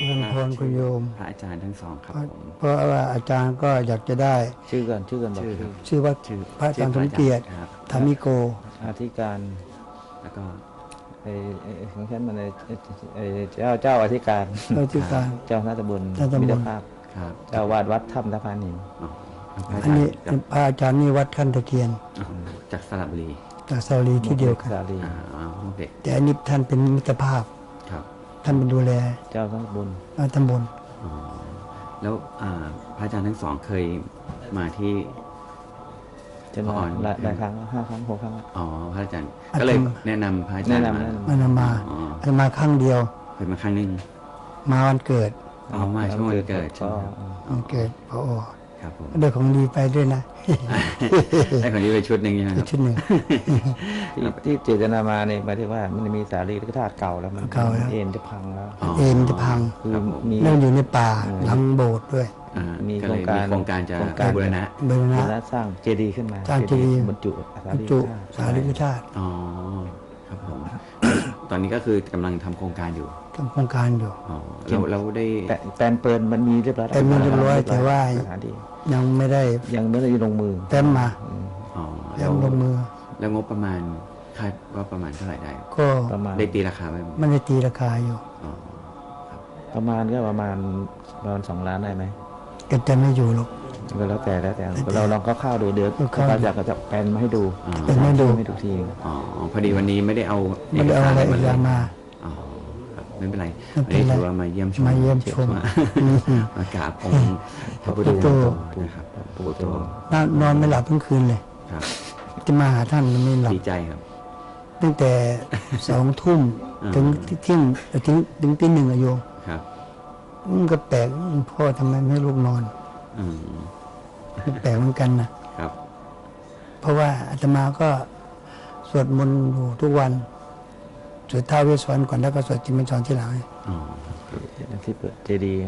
เจริญพรคุณโยม พระอาจารย์ทั้งสองครับผมเพราะว่าอาจารย์ก็อยากจะได้ ชื่อกันชื่อกันบอกชื่อคชื่รับอชื่อว่าชื่อพระอาจารย์สชื่มเกียรติครับธรรมิโกอธิการแล้วก็ไอ้ไอ้ของฉันมันไอ้ไอ้เจ้าเจ้าอธิการเจ้าที่การเจ้าหน้าตำบลเจ้าตำบลมิตรภาพครับเจ้าวาดวัดถ้ำตะพานหินอ๋อพระอาอันจารนี้ย์จากพระอาจารย์นี่วัดขั้นตะเคียนอ๋อจากสระบุรีจากสาลีที่เดียวกันสาลีอ่าอ๋อโอเคแต่อันนี้ท่านเป็นมิตรภาพครับ ท่านเป็นดูแล เจ้าทั้งตำบลตำบลอ๋อแล้วอ่าพระอาจารย์ทั้งสองเคยมาที่ จะมาก่อน หลายหลายครั้งห้าครั้งหกครั้ง อ๋อพระอาจารย์ก็เลยแนะนำพระอาจารย์แนะนำมาแนะนำมันมาอ๋ออาตมาครั้งเดียว เคยมาครั้งหนึ่งมาวันเกิดอ๋อมาช่วงวันเกิดใช่ก็ไหมครับ วันเกิดพอ ครับผมได้ของดีไปด้วยนะได้คนนี้ไปชุดหนึ่งใช่ไหมคอีรักบชุดหนึ่งที่ที่เจตนามาเนี่ยหมายถึงว่ามันมีสารีริกธาตุเก่าแล้วมันเก่าแล้วเอ็นจะพังแล้วอ๋อเอ็นจะพังคือครับผมมีนั่งอยู่ในป่าหลังโบสถ์ด้วยอ่ามีก็เลยโครงการมีโครงการจะโครงการบูรณะเบรบูณะรณะสร้างเจดีย์ขึ้นมาสร้างเจดีย์บรรจุสาบรรรีจุริกธาตุสารีริกธาตุอ๋อครับผมตอนนี้ก็คือกำลังทำโครงการอยู่ ทำโครงการอยู่อ๋อเราเราได้แปะแปลนเปิลมันมีเรียบร้อยแปลนมันเรียบร้อยแต่ว่าสถานที่ยังไม่ได้ยังไม่ได้ลงมือแต้มมาอ๋อแต้แล้มวลงมือ แล้วงบประมาณคาดว่าประมาณเท่าไหร่ได้ก็ประมาณได้ตีราคาไว้ไหมไม่ได้ตีราคาอยู่อ๋อประมาณก็ประมาณประมาณสองล้านได้ไหมก็จะไม่อยู่หรอกก็แล้วแต่แล้วแต่แล้วแต่เราลองคร่าวๆดูเดี๋ยวคร่าวๆก็อยากจะแปลนมาให้ดูอ๋อเป็นไม่ดูให้ดูทีนึงอ๋อพอดีวันนี้ไม่ได้เอาไม่ได้เอาอะไรอีกอย่างมาอ๋อครับ ไม่เป็นไรไม่วันเป็นนี้ไรถือว่ามาเยี่ยมชมมาเยี่ยมชมอืมมากราบองค์พระพุทธพระพุทธรูรูปปนะครับพระพุทธตัวรูปนอนนอนไม่หลับทั้งคืนเลยครับจะมาหาท่านไม่หลับดีใจครับ ตั้งแต่สองทุ่มอ่าถึงเที่ยงถึงถึงตีหนึ่งอะโยมครับมันก็แปลกพ่อทำไมไม่ให้ลูกนอนอืมมันแปลกเหมือนกันนะครับ เพราะว่าอาตมาก็สวดมนต์อยู่ทุกวัน สวดท้าวเวสสวรรณก่อนแล้วก็สวดจิมมันสอนที่หลังอ๋อที่เปิดเจดีย์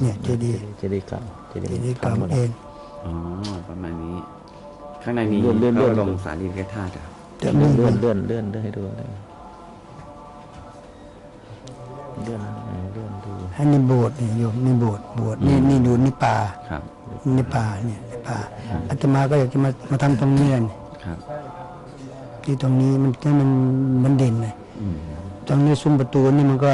เนี่ยเจดีย์เจดีย์เก่าเจดีเจย์ดีย์เก่าทำหมดเองอ๋อประมาณนี้ ข้างในมีเลื่อนเลื่อนเลื่อนพระบรมสารีริกธาตุอะครับเดี๋ยวเลื่นี้อนเลื่อนเลื่อนเลื่อนเลื่อนให้ดูอะไรเลื่อนเออเลื่อนดูให้นี่โบสถ์นี่โยมนี่โบสถ์โบสถ์นี่นี่ดูนี่ป่าครับนี่ป่าเนี่ยนี่ป่าอาตมาก็อยากจะมามาทำตรงนี้นี่ครับ ที่ตรงนี้มันให้มันมันเด่นเลยอืมตรงนี้ซุ้มประตูนี่มันก็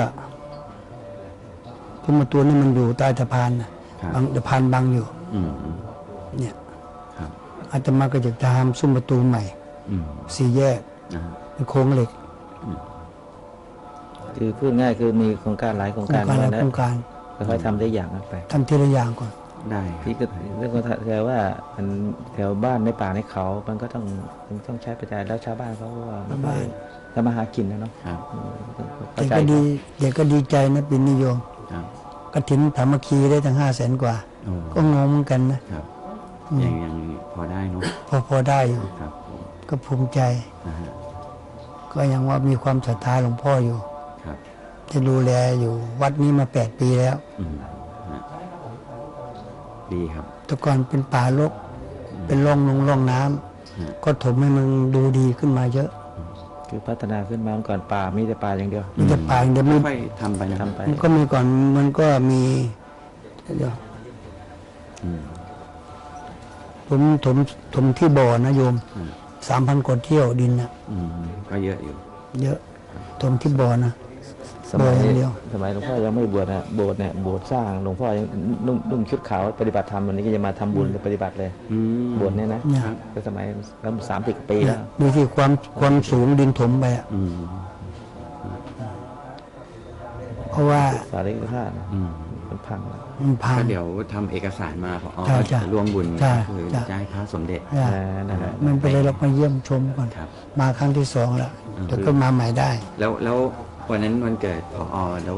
ซุ้มประตูนี่มันอยู่ใต้สะพานนะครับบางสะพานบังอยู่อืมเนี่ยครับอาตมาก็อยากจะทำซุ้มประตูใหม่อืมสี่แยกนะฮะเป็นโค้งเหล็กคือพูดง่ายคือมีโครงการหลายโครงโครงการการมาและแล้วโครงการค่อยๆทำได้อย่างนั้นไปทำทีละอย่างก่อน ได้ครับพี่ก็เรื่องก็แถวว่ามันแถวบ้านในป่าในเขา มันก็ต้องมันต้องใช้ประจายแล้วชาวบ้านเขาก็ไม่ค่อยทำมาหากินนะเนาะครับอืมเข้าเด็กใจก็ดีเด็กก็ดีใจนะเป็นนิยมครับกระถินสามัคคีได้ตั้งห้าแสนกว่าโอ้ก็งงเหมือนกันนะครับยังยังพอได้เนาะพอพอได้อยู่ครับผมก็ภูมิใจนะฮะก็ยังว่ามีความศรัทธาหลวงพ่ออยู่ครับที่ดูแลอยู่วัดนี้มาแปดปีแล้วอืมฮะ ดีครับ แต่ก่อนเป็นป่ารก เป็นร่องลงร่องน้ำฮะก็ถมให้มันดูดีขึ้นมาเยอะ คือพัฒนาขึ้นมาเมื่อก่อนป่ามีแต่ป่าอย่างเดียวมันจะป่าอย่างเดียวไม่ค่อยๆทำไปนะครับทำไป มันก็มีก่อนมันก็มีเดี๋ยวอืมผมถมถมที่บ่อนะโยมอืมสามพันกว่าเที่ยวดินนะอืมก็เยอะอยู่ เยอะถมที่บ่อนะ สมัยโดยอย่างเดียวสมัยหลวงพ่อยังไม่บวชนะโบสถ์เนี่ยโบสถ์สร้างหลวงพ่อยังนุ่งนุ่งชุดขาวปฏิบัติธรรมวันนี้ก็จะมาทำบุญปฏิบัติเลยอืมโบสถ์เนี่ยนะเนี่ยก็สมัยแล้วสามสิบปีเนี่แล้ยวดูที่ความความสูงดินถมไปอะอืมเพราะว่าสารีริกธาตุอืมมันพังแล้วมันพังก็เดี๋ยวทำเอกสารมาพอใช่ใช่จะร่วมบุญใช่คือใช่จะให้พระสมเด็จอะนั่นแหละมันไปเลยเรามาเยี่ยมชมก่อนครับมาครั้งที่สองแล้วอืมเดี๋ยวก็มาใหม่ได้ แล้วแล้ว วันนั้นวันเกิดพอแล้ว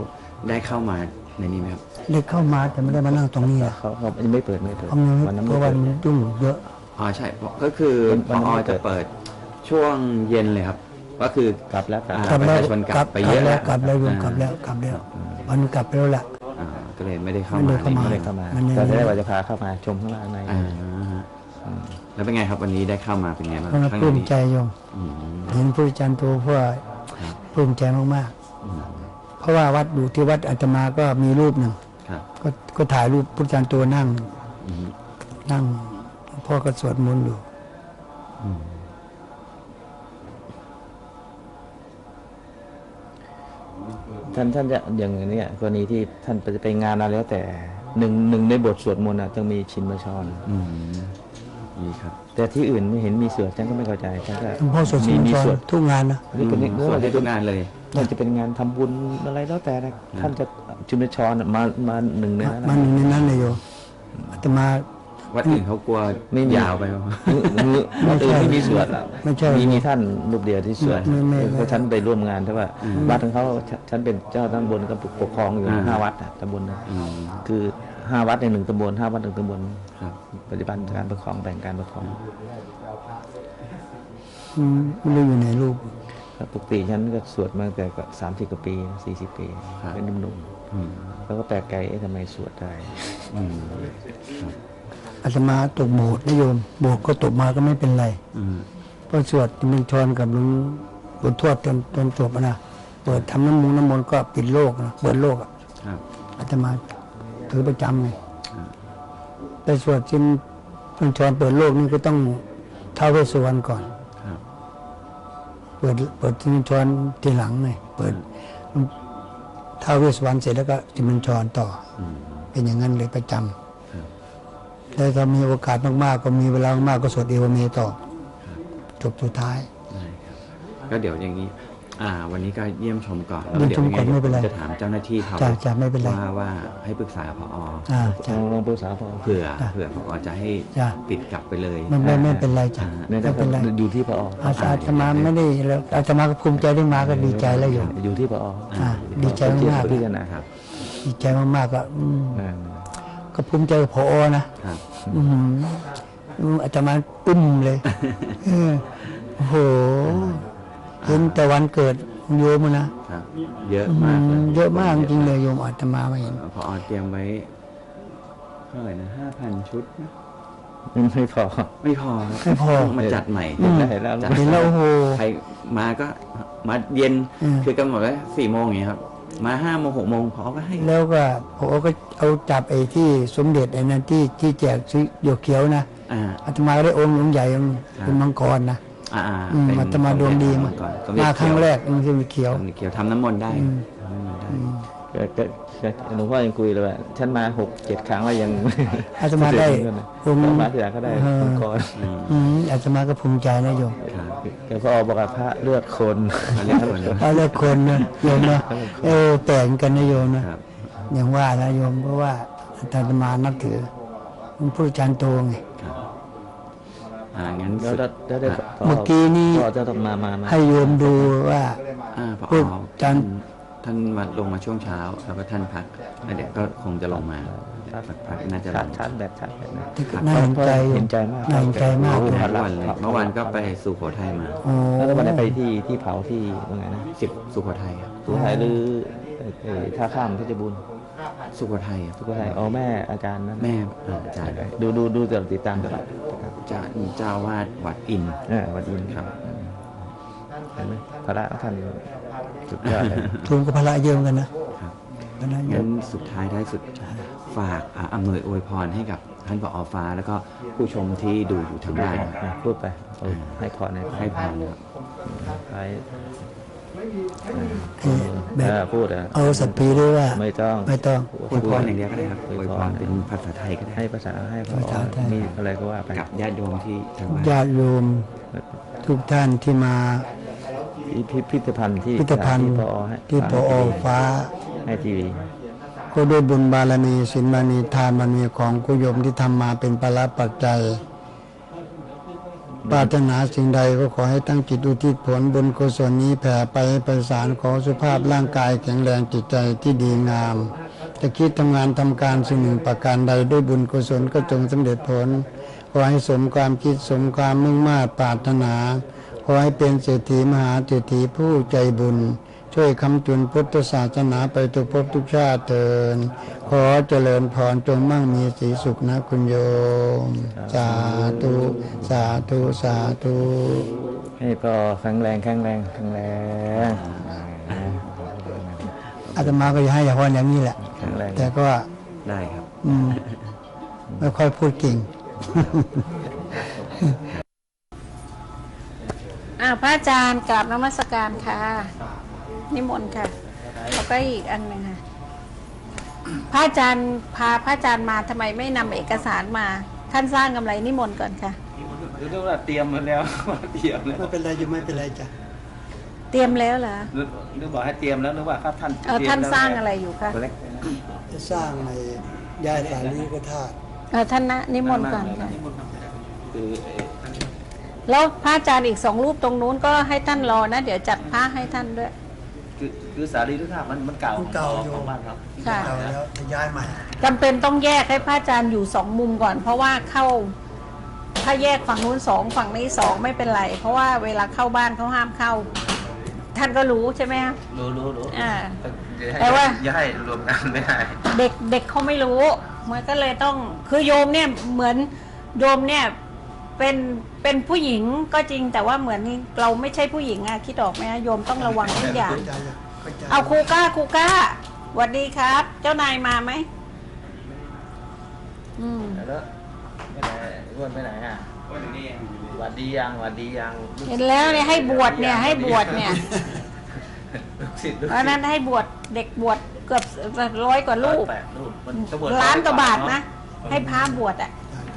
ได้เข้ามาในนี้ไหมครับ ได้เข้ามาแต่ไม่ได้มานั่งตรงนี้นะเขาเขายังไม่เปิดไม่เปิดเพราะมันวันนั้นเพไม่ราะว่าเปิดมันยุ่งเยอะอ๋อใช่ก็คือพวันนั้นอไม่เปิจะดเปิดช่วงเย็นเลยครับ ก็คือกลับแล้วกลับอ่ากลับแล้วประชาชนกลับไปเยอะแล้วแล้วกลับแล้วโยมอ่ากลับแล้วกลับแล้ววันกลับไปแล้วแหละอ่าก็เลยไม่ได้เข้าไม่ได้มาเข้ามาไม่ได้เข้ามามันยังก็จะได้ว่าจะพาเข้ามาชมข้างล่างในอ่าฮะแล้วเป็นไงครับวันนี้ได้เข้ามาเป็นไงบ้างเพราะเราข้างปลื้มในนี้ใจโยมอืมเห็นผู้อาจารย์ตัวเพื่อครับปลื้มใจมากอืมๆ เพราะว่าวัดอยู่ที่วัดอาตมาก็มีรูปหนึ่งครับก็ก็ถ่ายรูปพุทธจารย์ตัวนั่งอืมนั่งพ่อก็สวดมนต์อยู่ท่านท่านจะอย่างเนี้ยกรณีที่ท่านไปไปงานอะไรแล้ว แต่หนึ่งหนึ่งในบทสวดมนต์อะต้องมีชินบัญชรอืมดีครับ แต่ที่อื่นไม่เห็นมีสวดฉันก็ไม่เข้าใจฉันก็หลวงพ่อสวดมีชินมีชสรวดทุกงานนะนี่เป็นอืมสวดได้ทุกงานเลย มันจะเป็นงานทำบุญอะไรแล้วแต่นะท่านจะชินบัญชรน่ะมามาหนึ่งในนั้นมันนะหนึ่งในนั้นเลยโยมอาตมาวัดอื่นเขากลัวไม่มียาวไปวะมือวัดอื่นไม่มีสวดหรอกไม่ใช่มีมีท่านรูปเดียวที่สวดไม่ไม่ไม่เพราะฉันไปร่วมงานแต่ว่าวัดของเขาฉันฉันเป็นเจ้าตำบลก็ปกครองอยู่อ่าห้าวัดอะตำบลนะอืมคือห้าวัดในหนึ่งตำบลห้าวัดหนึ่งตำบลครับปฏิบัติการปกครองแบ่งการปกครองอืมไม่รู้อยู่ในรูปครับ ปกติฉันก็สวดมาตั้งแต่ก็สามสิบกว่าปีสี่สิบปีเป็นหนุ่มอืมๆแล้วก็แปลกใจเอ๊ะทำไมสวดได้อืมครับอาตมาตกโบสถ์นะโยมโบสถ์ก็ตกมาก็ไม่เป็นไรอืมเพราะสวดมันชรกับหลวงหลวงทวดจนจนจบอะนะเปิดทำน้ำมูกน้ำมนต์ก็ปิดโลกนะเปิดโลกอะครับอาตมาถือประจำไงแต่สวดจินมันชรเปิดโลกนี่ก็ต้องท้าวเวสสุวรรณก่อนครับ เปิดเปิดจินชรทีหลังไงเปิดท้าวเวสสุวรรณเสร็จแล้วก็จินชรต่ออืมเป็นอย่างนั้นเลยประจำครับแล้วถ้ามีโอกาสมากๆ ก็มีเวลามากๆก็สวดเอวเมต่อ จบสุดท้ายได้ครับก็เดี๋ยวอย่างนี้ อ่า วันนี้ก็เยี่ยมชมก่อนแล้วเยี่ยมชมก่อนดี๋ยวไม่เป็นไรจะถามเจ้าหน้าที่เขาจ้ะจ้ะไม่เป็นไรว่าว่าให้ปรึกษาพออ่าลจ้ะองลองปรึกษาพอเผื่อจ้ะเผื่อพอจะให้จ้ะปิดกลับไปเลยไม่ไม่ไม่เป็นไรจ้ะเนี่ยไม่เป็นไรอยู่ที่พออาอาตมาไม่ได้แล้วอาตมาก็ภูมิใจได้มาก็ดีใจแล้วอยู่อยู่ที่พออ่าดีใจที่มากพิจารณาครับดีใจมากๆก็อืมอ่าก็ภูมิใจกับพอนะครับอืมอืมอาตมาตุ้มเลยเออโอ้โห เห็นแต่วันเกิดโยมอะนะครับเยอะอืมากเลมยเยอะมากจริงเลยโยมอาตมาไม่เห็นพอเตรียมไว้เท่าไหร่นะห้าพันชุดนะไม่พอ ไม่พอครับไม่พอต้องมาจัดใหม่เห็นแล้วเห็นแล้วจัดเห็นแล้วโอ้โหใครมาก็มาเย็นอืมคือกำหนดไว้สี่โมงอย่างเงี้ยครับ มาห้าโมงหกโมงพอก็ให้ แล้วก็พอก็เอาจับไอ้ที่สมเด็จไอ้นั่นที่ที่แจกซื้อหยกเขียวนะอ่าอาตมาก็ได้องค์หลวงใหญ่องค์ครับเป็นมังกรนะ อ่าอืมเป็นอาตมาดวงดีมากก่อนสมเด็จมาครั้งเขียวแรกมันจะมีเขียวสมเด็จเขียวทำน้ำมนต์ได้ทำน้ำมนต์ได้ก็ก็ก็หลวงพ่อยังคุยเลยว่าฉันมาหกเจ็ดครั้งแล้วยังอาตมาได้ผองค์มมาทีหลังก็ได้เออมังกรอืมอืมอาตมาก็ภูมิใจนะโยมครับแต่พ่อบอกว่าพระเลือกคนเขาเรียกคนนะเอาเลือกคนนะโยมนะเออแปลกกันนะโยมนะครับอย่างว่านะโยมเพราะว่าอาตมานับถือพระพุทธจารย์โตไงครับ อ่างั้นแล้วสุด ได้ได้อะพ่อเมื่อกี้นี้ พ่อจะต้องมามามาให้โยมดูว่าอ่าพอพูดจันท่านมาลงมาช่วงเช้า แล้วก็ท่านพักแล้วเดี๋ยวก็คงจะลงมาพักพักน่าจะลชาร์จงชาร์จแบตชาร์จแบตนะน่าเห็นใจโยเห็มนใจมาก น่าเห็นใจมากทุเลยกวันเลยเมื่อวานก็ไปสุโขทัยมา โอ้แล้วก็วันนี้ไปที่ที่เผาที่ว่าไงนะสิบสุโขทัยครับ สุโขทัยหรือเอ่อเอ่อท่าข้ามเพชรบูรณ์ สุโขทัยครับสุโขทัยอ๋อแม่อาจารย์นั้นแม่อ่าอาจารย์ดูดูดูแต่ติดตามตลอดเจ้าเจ้าวาดวัดอินทร์เออวันอินครับเห็นไหมพระท่านสุดยอดเลยทุนกับพระเยอะเหมือนกันนะครับพระเยงั้อะนสุดท้ายได้สุดฝากอ่าอำนวยอวยพรให้กับท่านผอฟ้า แล้วก็ผู้ชมที่ดูอยู่ทางบ้านครับอะพูดไปเอาให้พรให้พรให้พรนะครับให้เออ แบเอบอพูดอะเอาสัพพีด้วยว่า ไม่ต้องไม่ต้องอวยพรอย่างเดียวก็ได้ครับออววยยพพรรเป็นภาษาไทยก็ได้ให้ภาษาให้พรภาษาไทยมีอะไรก็ว่าไปกับญาติโยมที่ทางบ้านญาติโยมทุกท่านที่มาพิพิธภัณฑ์ที่พิพิธภัณฑ์ที่พอให้ที่พอฟ้าให้ทีวีก็ด้วยบุญบารมีศีลบารมีทานบารมีของกุโยมที่ทำมาเป็นปราปัจจัย ปรารถนาสิ่งใดก็ขอให้ตั้งจิตอุทิศผลบุญกุศลนี้แผ่ไปให้ประสานขอสุภาพร่างกายแข็งแรงจิตใจที่ดีงาม จะคิดทำงานทำการสิ่งหนึ่งประการใดด้วยบุญกุศลก็จงสำเร็จผล ขอให้สมความคิดสมความมุ่งมา่ปรารถนา ขอให้เป็นเศรษฐีมหาเศรษฐีผู้ใจบุญ ช่วยคำจุนพุทธศาสนาไปทุกภพทุกชาติเถินขอเจริญพรจงมั่งมีสีสุขนะคุณโยม สาธุ สาธุ สาธุให้พอแข็งแรงแข็งแรงแข็งแรงโออาตมาก็จะให้พรอย่างนี้แหละครั้งแรกแต่ก็ได้ครับอืมไม่ค่อยพูดเก่งอ่าพระอาจารย์กราบนมัสการค่ะ นิมนต์ค่ะแล้วก็อีกอันหนึ่งค่ะพระอาจารย์พาพระอาจารย์มาทำไมไม่นำเอกสารมาท่านสร้างกำไรนิมนต์ก่อนค่ะคือเรียกว่าเตรียมมาแล้วเตรียมแล้วไม่เป็นไรจะไม่เป็นไรจ้ะเตรียมแล้วเหรอหรือหรือบอกให้เตรียมแล้วหรือว่าครับท่านเออตยมท่านแล้วสร้างอะไรอยู่คะตัวเล็กจะสร้างในย้ายสารีก็ธาตุเออท่านนะนิมนต์ก่อนค่ะนิมนต์ครับคือเอ่อแล้วพระอาจารย์อีกสองรูปตรงนู้นก็ให้ท่านรอนะ เดี๋ยวจัดผ้าให้ท่านด้วย คือคือสารีทุกท่ามันมันเก่ามันเก่าอยู่ ของบ้านครับค่ะ เราแล้วจะย้ายใหม่ จำเป็นต้องแยกให้พระอาจารย์อยู่สองมุมก่อน เพราะว่าเข้าถ้าแยกฝั่งนู้นสองฝั่งนี้สองไม่เป็นไร เพราะว่าเวลาเข้าบ้านเขาห้ามเข้า ท่านก็รู้ใช่ไหมคะ รู้รู้รู้อ่าอย่ให้แต่ว่า อย่าให้รวมกันไม่ได้ เด็กเด็กเขาไม่รู้มันก็เลยต้องคือโยมเนี่ยเหมือนโยมเนี่ยเป็นเป็นผู้หญิงก็จริงแต่ว่าเหมือนเราไม่ใช่ผู้หญิงอะคิดออกไหมอะโยมต้องระวังทุกอย่างเข้าใจจ้ะ เข้าใจเอาครูก้าครูก้าหวัดดีครับ เจ้านายมาไหมอืมแล้วไม่ไหนอ้วนไปไหนอะอ้วนอยู่นี่หวัดดียังหวัดดียังเห็นแล้วเนี่ยให้บวชเนี่ยให้บวชเนี่ยลูกศิษย์ลูกเพราะฉะนั้นให้บวชเด็กบวชเกือบร้อยกว่าลูกแปดลูกมันจะบวชล้านกว่าบาทเอนะ ให้พระบวชอะ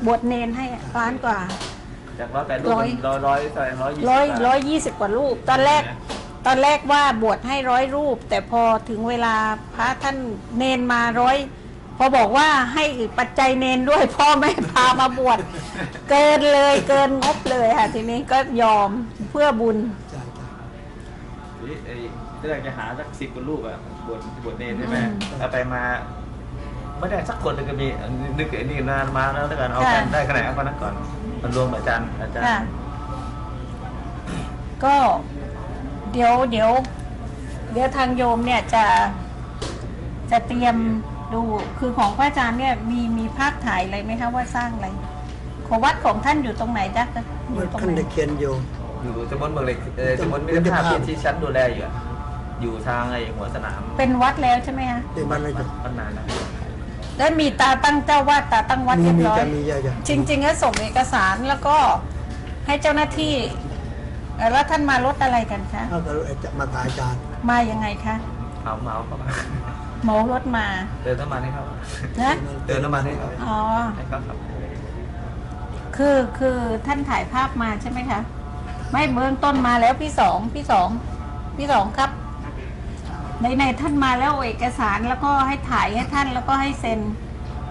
บวชเนนให้อะล้านกว่า จากร้อยแปดลูกร้อย เป็นร้อยร้อยร้อยร้อยยี่สิบร้อยบาท ร้อยยี่สิบกว่ารูป ตอนแรก ตอนแรกว่าบวชให้ร้อยรูป แต่พอถึงเวลาพระท่านเนนมาร้อยพอบอกว่าให้ปัจจัยเนนด้วยพ่อแม่พามาบวชเกินเลยเกินงบเลยค่ะทีนี้ก็ยอมเพื่อบุญจ้ะจ้ะเฮ้ยไอ้เรื่องจะหาสักสิบกว่าลูกอะบวชบวชเนรใช่ไหมอืมเอาไปมาไม่ได้สักคนเลยก็มีนึกไอ้นี่นานมาแล้วแล้วกันเอาค่ะกันได้ขนาดเอาคนนั้นก่อนมันรวมกับอาจารย์อาจารย์ค่ะก็ เดี๋ยวเดี๋ยวเดี๋ยวทางโยมเนี่ยจะจะเตรียมดูคือของพระอาจารย์เนี่ยมีมีภาพถ่ายอะไรไหมคะว่าสร้างอะไรของวัดของท่านอยู่ตรงไหนจ๊ะอมันยู่ตรงท่านไหนตะเคียนอยู่ อยู่ตำบลเมืองเล็กเออตำบลมิตรภาพที่ที่ชั้นดูแลอยู่อะอยู่ทางไอ้หัวสนามเป็นวัดแล้วใช่ไหมคะเป็นบ้านอะไรจ้ะตั้งนานแล้วแล้วมีตาตั้งเจ้าวาดตาตั้งวัดมีเรียบมีร้อยจะมีเยอะจ้ะจริงๆก็ส่งเอกสารแล้วก็ให้เจ้าหน้าที่ เอ่อแล้วท่านมารถอะไรกันคะ ถ้าเกิดจะมาหาอาจารย์มายังไงคะเมาเมาเข้ามาเหมารถมาเติมน้ำมันให้เขานะเติมน้ำมันให้เขาอ๋อ ให้เขาครับคือคือท่านถ่ายภาพมาใช่ไหมคะ ไม่เบื้องต้นมาแล้วพี่สองพี่สองพี่สองครับในในๆท่านมาแล้วเอาเอกสารแล้วก็ให้ถ่ายให้ท่านแล้วก็ให้เซ็น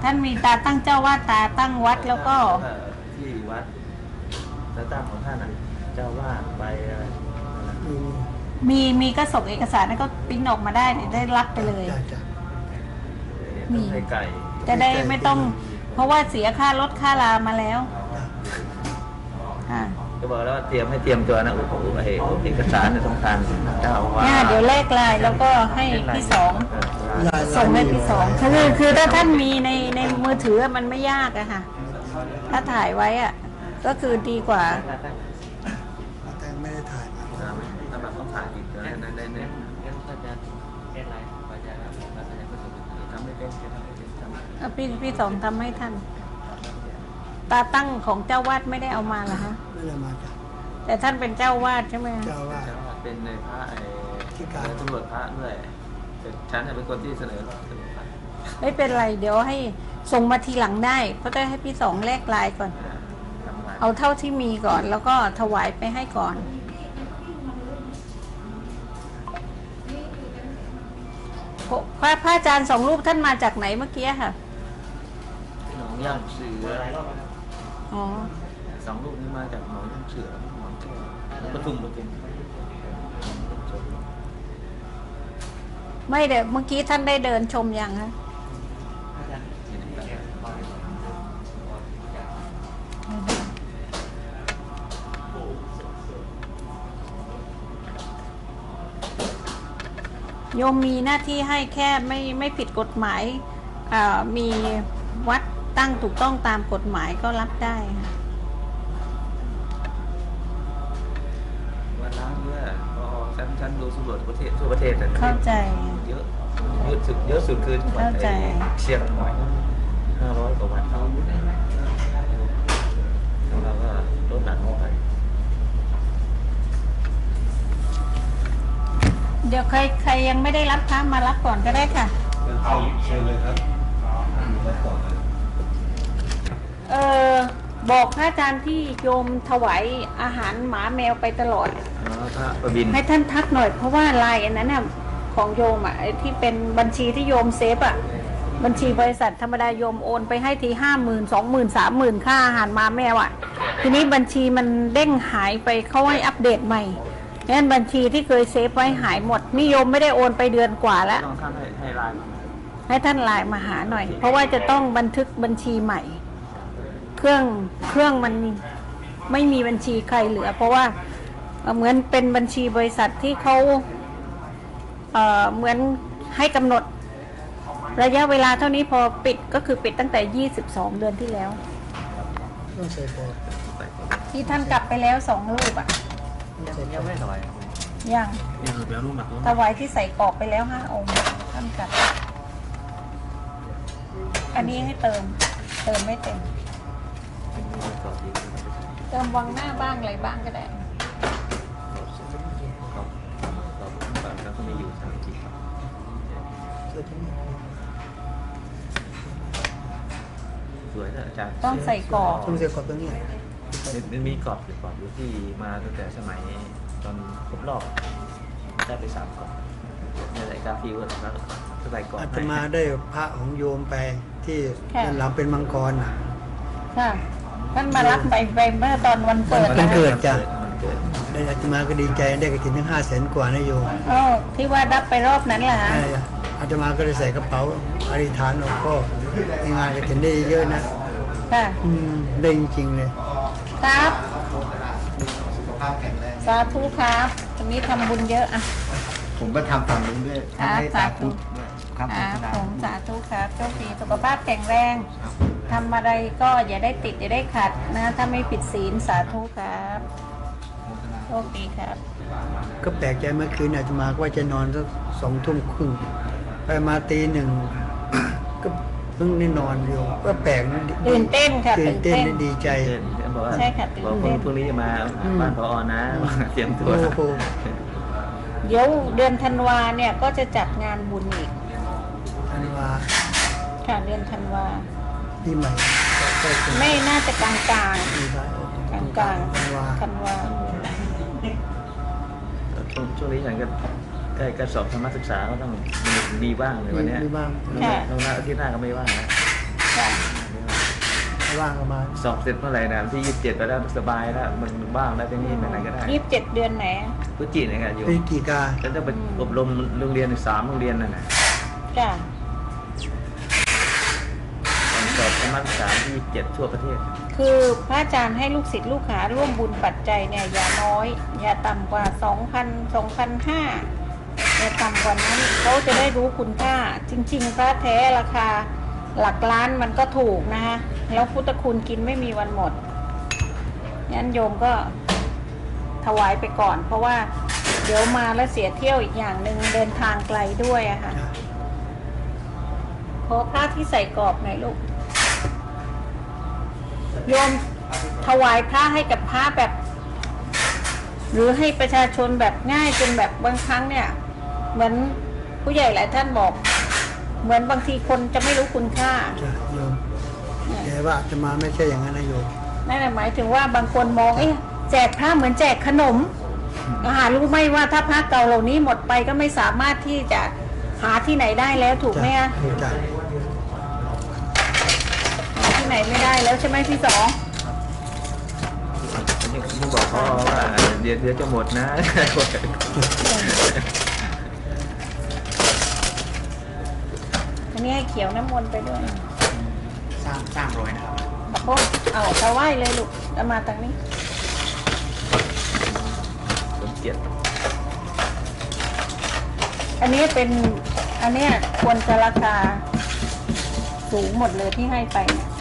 ท่านมีตาตั้งเจ้าวาดตาตั้งวัดแล้วก็ เอ่อที่วัดแล้วตั้งของท่านน่ะ เจ้าวาดไปอะไรอะไรมีมีมีก็ส่งเอกสารแล้วก็ปริ้นออกมาได้เดี๋ยวได้รับไปเลย จ้ะจ้ะมีไข่ไก่จะได้ไม่ต้อง เพราะว่าเสียค่ารถค่าลามาแล้วอ่าก็บอกแล้วว่าเตรียมให้เตรียมตัวนะโอ้โหไอ้เอกสารในยสำคัญเจ้าว่าเนี่ยเดี๋ยวแลกไลายแล้วก็ให้พี่สองลายส่งให้พี่สองคือคือถ้าท่านมีในในมือถือมันไม่ยากอะค่ะ ถ้าถ่ายไว้อะก็คือดีกว่า พี่พี่สองทำให้ท่าน ตาตั้งของเจ้าวาดไม่ได้เอามาเหรอคะไม่ได้มาจ้ะแต่ท่านเป็นเจ้าวาดใช่ไหมคะเจ้าว่าเจ้าว่าเป็นในพระไอ้ที่การตำรวจพระด้วยแต่ฉันเนี่ยเป็นคนที่เสนอเสนอพระไม่เป็นไร เดี๋ยวให้ส่งมาทีหลังได้ เพราะจะให้พี่สองแลกไลายก่อน ทำงานเอาเท่าที่มีก่อน แล้วก็ถวายไปให้ก่อน พระพระอาจารย์สองรูปท่านมาจากไหนเมื่อกี้ค่ะหนอง ย่างเสืออ๋อ สองลูกนี้มาจากหนองย่างเสือหนองแก้วแล้วปทุมปทุมไม่เดี๋ยวเมื่อกี้ท่านได้เดินชมยังคะโยมมีหน้าที่ให้แค่ไม่ไม่ผิดกฎหมายอ่ามีวัด ตั้งถูกต้องตามกฎหมายก็รับได้ค่ะวันล้างเยอะพอฉันฉันดูสำรวจทั่วประเทศทั่วประเทศแต่เข้าใจ เยอะเยอะสุดเยอะสุดคือจังหวัดเข้าใจ เชียงใหม่ห้าร้อยกว่าวันแล้วเราก็ลดหลั่นลงไปเดี๋ยวใครใครยังไม่ได้รับพระมารับก่อนก็ได้ค่ะเชิญเลยครับรับก่อนเลย เออบอกพระอาจารย์ที่โยมถวายอาหารหมาแมวไปตลอด อ๋อพระประบินให้ท่านทักหน่อยเพราะว่าลายอันนั้นน่ะของโยมอะไอ้ที่เป็นบัญชีที่โยมเซฟอะ บัญชีบริษัทธรรมดาโยมโอนไปให้ทีห้าหมื่นสองหมื่นสามหมื่นค่าอาหารหมาแมวอะ ทีนี้บัญชีมันเด้งหายไปเขาให้อัปเดตใหม่นั่นบัญชีที่เคยเซฟไว้หายหมดนี่โยมไม่ได้โอนไปเดือนกว่าแล้ว ต้องท่านให้ให้ไลน์มาให้ท่านไลน์มาหาหน่อย เพราะว่าจะต้องบันทึกบัญชีใหม่เค รื่องเครื่องมันไม่มีบัญชีใครเหลือ เพราะว่าเอ่อเหมือนเป็นบัญชีบริษัทที่เขาเอ่อเหมือนให้กำหนดระยะเวลาเท่านี้พอปิดก็คือปิดตั้งแต่ 22 เดือนที่แล้วต้องใส่บอดที่ท่านกลับไปแล้วสองรูปอะยังไม่ถอยยังยังเดี๋ยวนุ่มหนักถวายที่ใส่กรอบไปแล้วห้าองค์ท่านกลับ อันนี้ให้เติม เติมไม่เต็ม เติมวังหน้าบ้างอะไรบ้างก็ได้แล้วก็ไม่อยู่สามจีสวยนะอาจารย์ต้องใส่กรอบต้องใส่กรอบตรงนี้มันมีกรอบอยู่กรอบอยู่ที่มาตั้งแต่สมัยตอนครบรอบได้ไปสามกรอบในรายการฟิวแล้วก็ใส่กรอบอาตให้มาได้พระของโยมไปที่ค่ะด้านหลังเป็นมังกรน่ะค่ะ ท่านมารับไปไปเมื่อตอนวันเกิดวันะนเกิดจ้ะมันเกิดได้อาตมาก็ดีใจได้กระถินทั้งห้าแสนกว่านะโยมอ๋อที่ว่ารับไปรอบนั้นแหละฮะได้อาตมาก็เลยใส่กระเป๋าอธิษฐานหลวงพ่อในงานกระถินได้เยอะนะค่ะอืมได้จริงๆเลย ครับสาธุครับตรงนี้ทำบุญเยอะอะ ผมก็ทำฝั่งนู้นด้วยครับทำให้ตาพุทธสาธุครับครับผมสาธุครับโชคดีสุขภาพแข็งแรง ทำอะไรก็อย่าได้ติดอย่าได้ขัดนะ ถ้าไม่ผิดศีลสาธุครับโชคดีครับ ก็แปลกใจเมื่อคืนอาตมาก็ว่าจะนอนสักสองทุ่มครึ่งไปมาตีหนึ่ง ก็เพิ่งได้นอนโยมก็แปลกนะตื่นเต้นค่ะตื่นเต้นตื่นเต้น ดีใจเช่นบอกว่าใช่ค่ะตื่นบอกเต้นพรุ่งนี้จะมาอืม บ้านพอนะเตรียมตัว โอ้โหเดี๋ยวเดือนธันวาเนี่ยก็จะจัดงานบุญอีก อันว่าค่ะเดือนธันวา ปีใหม่ก็ใกล้จะไม่น่าจะกลางกลางปีใหม่กลางกลางอันว่าธันวาช่วงช่วงนี้ฉันก็ใกล้การสอบธรรมศึกษาก็ต้องมีมีบ้างในวันเนี้ยมีบ้างต้องหน้าอาทิตย์หน้าก็ไม่ว่างนะค่ะไม่ว่างก็มาสอบเสร็จเมื่อไหร่นะที่ยี่สิบเจ็ดไปแล้วสบายแล้วมันบ้างแล้วที่นี่ไปไหนก็ได้ยี่สิบเจ็ดเดือนไหนพฤศจิกายนอยู่พฤศจิกา ฉันจะไปอบรมโรงเรียนอีกสามโรงเรียนนั่นแหละ จ้ะ ตอนสอบธรรมศึกษาที่เจ็ดทั่วประเทศ คือพระอาจารย์ให้ลูกศิษย์ลูกหาร่วมบุญปัจจัยเนี่ยอย่าน้อย อย่าต่ำกว่าสองพันสองพันห้าอย่าต่ำกว่านั้นเขาจะได้รู้คุณค่า จริง ๆ พระแท้ราคาหลักล้านมันก็ถูกนะคะแล้วพุทธคุณกินไม่มีวันหมดงั้นโยมก็ถวายไปก่อน เพราะว่าเดี๋ยวมาแล้วเสียเที่ยวอีกอย่างหนึ่งเดินทางไกลด้วยอะค่ะขอผ้าที่ใส่กรอบหน่อยลูก โยมถวายพระให้กับพระแบบ หรือให้ประชาชนแบบง่ายจนแบบบางครั้งเนี่ย เหมือนผู้ใหญ่หลายท่านบอก เหมือนบางทีคนจะไม่รู้คุณค่าจ้ะโยมแต่ว่าอาตมาไม่ใช่อย่างนั้นนะโยมนั่นนะหมายถึงว่าบางคนมองเอ๊ะแจกผ้าเหมือนแจกขนมหารู้ไหมว่าถ้าผ้าเก่าเหล่านี้หมดไปก็ไม่สามารถที่จะหาที่ไหนได้แล้วถูกไหมจ้ะอะถูกจ้ะหาที่ ไหนไม่ได้แล้วใช่ไหมพี่สองนี่นี่บอกพ่อว่าเดี๋ยวเดี๋ยวจะหมดนะ อันนี้ให้เขียวน้ำมนต์ไปด้วยสร้างสร้างรอยนะครับบักโบเอาถวายเลยลูกเอามาทางนี้สมเกียรติอันนี้เป็นอันเนี้ยควรจะราคาสูงหมดเลยที่ให้ไปเนี่ย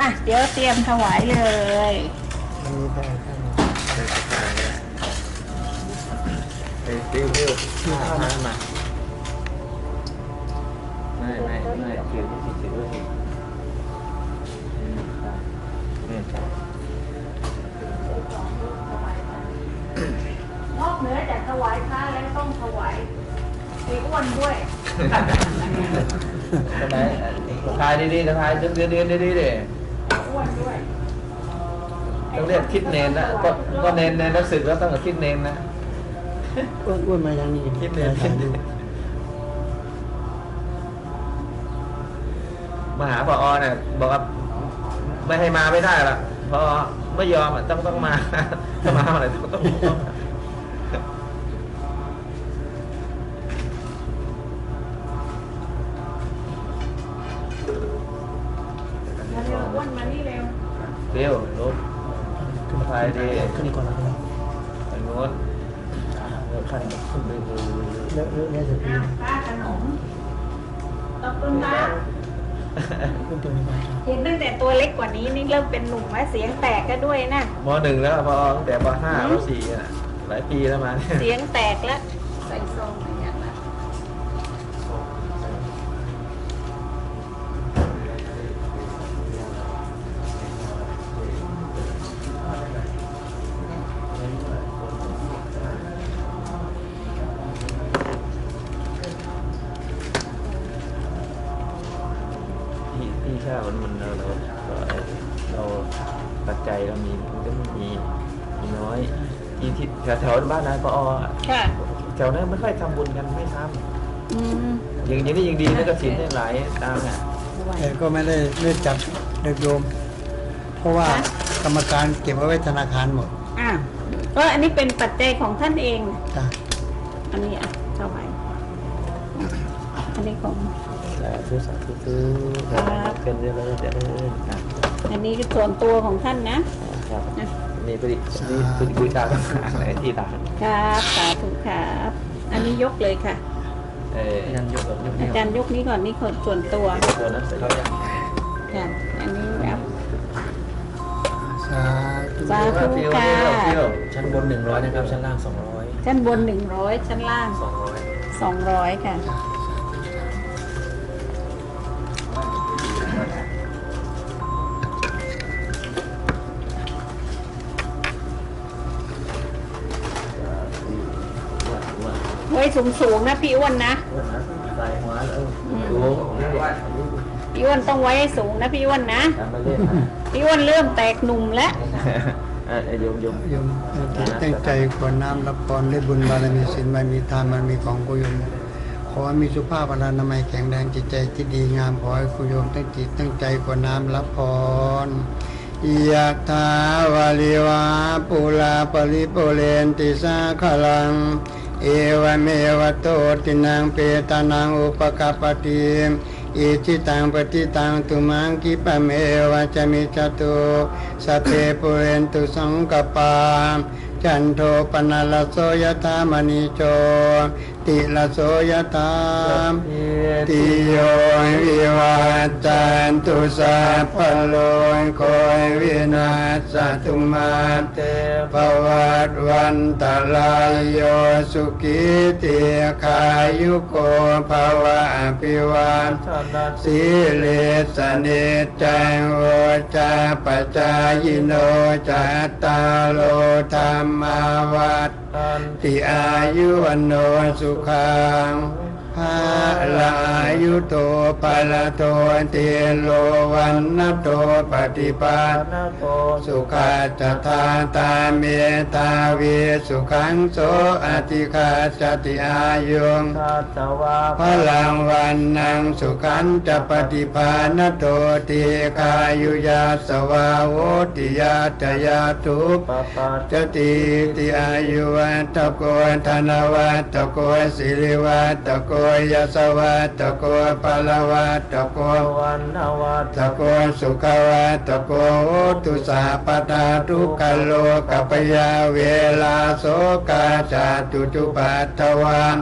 อะ เดี๋ยวเตรียมถวายเลยอันนี้แพ้แพ้ได้สบายเลยเอ้ยเร็วเร็วข้ามามาไม่ไม่ไม่คือที่สิคือด้วยอืมใช่เนี่ยใช่นอกเหนือจากถวายพระแล้วต้องถวายไอ้อ้วนด้วยทำไมทายดีๆทายดีๆดีๆดีๆดิ อ้วนด้วยต้องเรียกคิดเนนนะก็ก็เนนในนักศึกแล้วต้องคิดเนนนะอ้วนอ้วนมาอย่างนี้คิดเนนคิดเนนมาหาพอเนี่ยบอกว่าไม่ให้มาไม่ได้ละพอไม่ยอมอะต้องต้องมาถ้ามาอะไรต้องต้อง ดีขึ้นก่อนแล้วทางโน้นเออขั้นขึ้นไปเลยเลอะเลอะเนี่ยจะอ้าวป้าขนมขอบคุณนะขึ้นตรงนี้มาเห็นตั้งแต่ตัวเล็กกว่านี้นี่เริ่มเป็นหนุ่มแล้วเสียงแตกก็ด้วยนะมหนึ่งแล้วพอตั้งแต่ปห้ามสี่อะหลายปีแล้วมาเนี่ยเสียงแตกแล้ว อย่างอย่างนี้ยังดีนะกสินได้หลายตามอะแต่ก็ไม่ได้ไม่จับเด็กโยม เพราะว่ากรรมการเก็บเอาไว้ธนาคารหมดอะก็อันนี้เป็นปัจจัยของท่านเองจ้ะอันนี้อะเท่าไหร่อันนี้ของสาธุสาธุครับเป็นเรื่องแล้วจะเริ่มอะอันนี้ส่วนตัวของท่านนะครับนะนี่ปฏินี่ปฏิบูชาต่างหากในที่ต่างครับสาธุครับ อันนี้ยกเลยค่ะ เออยันยกกับยกอานี่จารย์ยกนี้ก่อนนี่คนส่วนตัวตัวนั้นเสร็จแล้วยังค่ะอันนี้แบบสาธุสาธุค่ะชั้นบนหนึ่งร้อยนะครับชั้นล่างสองร้อยชั้นบนหนึ่งร้อยชั้นล่างสองร้อยสองร้อยค่ะ ไว้สูงสูงๆนะพี่อ้วนนะใส่หัวแล้วดูพี่อ้วนต้องไว้ให้สูงนะพี่อ้วนนะทำมาเล่นพี่อ้วนเริ่มแตกหนุ่มแล้วเออโยมโยมโยมตั้งใจกรวดน้ำรับพรด้วยบุญบารมีศีลบารมีทานบารมีของกุยมขอให้มีสุขภาพพลานามัยแข็งแรงจิตใจที่ดีงามขอให้กุยมตั้งจิตตั้งใจกรวดน้ำรับพรยะถาวาลิวาปุลาปริปุเรนติสาขลัง เอวเมวะโตตินังเปตานังอุปกปปติอิจิตังปฏิตังตุมังกิปะเมวะจมิจตุสพเพปุเรนตุสังกปาจันโทปนะละโสยธามณิโชติละโสยธามติโยวิวัจจันตุสัพพะโลกโคย วินาศตุมาเตภวัตวันตลายโยสุกิติขายุโกภวะอภิวันสิเลสเนจังโอจาปจายโนจัตตาโลธรรมาวัตติอายุวันโนสุขัง ภาลายุโตปาลโตเตโลวันนโตปฏิปัตสุขาจตาตาเมตาเวสุขังโสอติคาจติอายุงสัตวาพลังวันนังสุขันจะปฏิภาณโตติคายุยาสวาโวติยาตยาทุปปปัจจติติอายุวัตโกธนวัตโกสิริวัตโกยสวัตโกปลวัตโกวันนวัตโกสุขวัตโกตุสาปทาทุกขโลกปยาเวลาโสกาจาตุจุปัตวัน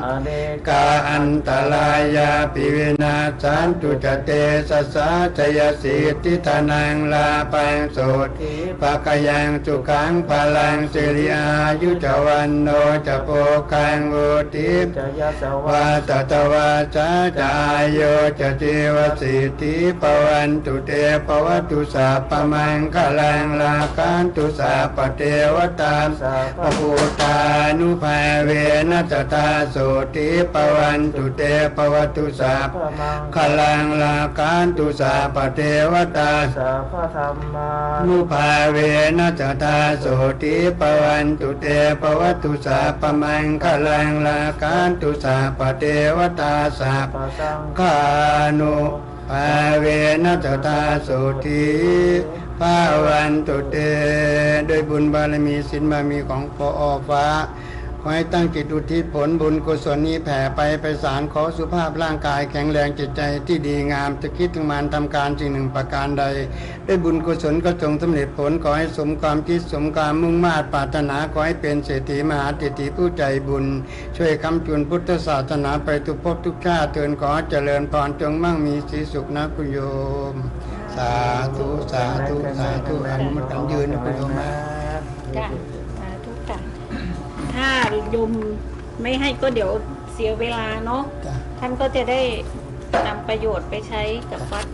กาอันตรายาปิวินาสันตุจเตสสสะจยสิทธิธนังลาปังโสติปะกยังสุขังพลังสิริอายุจวันโนจะโปคังโอติจยสวาตตวาสาจายโยจติวสิทธิปวันตุเตปวัตุสาปมังคลังลากันตุสาปเทวตาปปุตานุภาเวนัสตาโสติปวันตุเตปวัตุสาคลังลากันตุสาปเทวตาสัพธรรมานุภาเวนัสตาโสติปวันตุเตปวัตุสาปมังคลังลากันตุสาปเทวตาสาปะสังกานุภาเวนัสตาโสติภาวันตุเตด้วยบุญบารมีสินบารมีของพออฟ้า ขอให้ตั้งจิตอุทิศผลบุญกุศลนี้แผ่ไปไปสารขอสุภาพร่างกายแข็งแรงจิตใจที่ดีงามจะคิดถึงมานทำการสิ่งหนึ่งประการใด ด้วยบุญกุศลก็จงสำเร็จผลขอให้สมความคิดสมความมุ่งมา่ปรารถนาขอให้เป็นเศรษฐีมหาเศรษฐีผู้ใจบุญ ช่วยคำจุนพุทธศาสนาไปทุกภพทุกชาติเตือนขอเจริญพรจงมั่งมีสีสุขนะคุณโยม สาธุสาธุสาธุอนุโมทนายืนนะคุณโยมนะจ้ะสาธุค่ะ ถ้าโยมไม่ให้ก็เดี๋ยวเสียเวลาเนาะจ้ะท่านก็จะได้นำประโยชน์ไปใช้กับวัด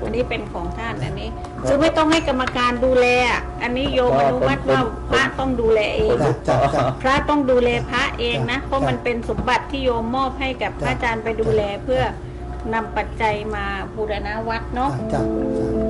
อันนี้เป็นของท่านอันนี้คือไม่ต้องให้กรรมการดูแลอะอันนี้โยมอนุมัติว่าพระต้องดูแลเอง จ้ะจ้ะจ้ะ พระต้องดูแลพระเองนะ เพราะมันเป็นสมบัติที่โยมมอบให้กับพระอาจารย์ไปดูแลเพื่อนำปัจจัยมาบูรณะวัดเนาะ จ้ะจ้ะ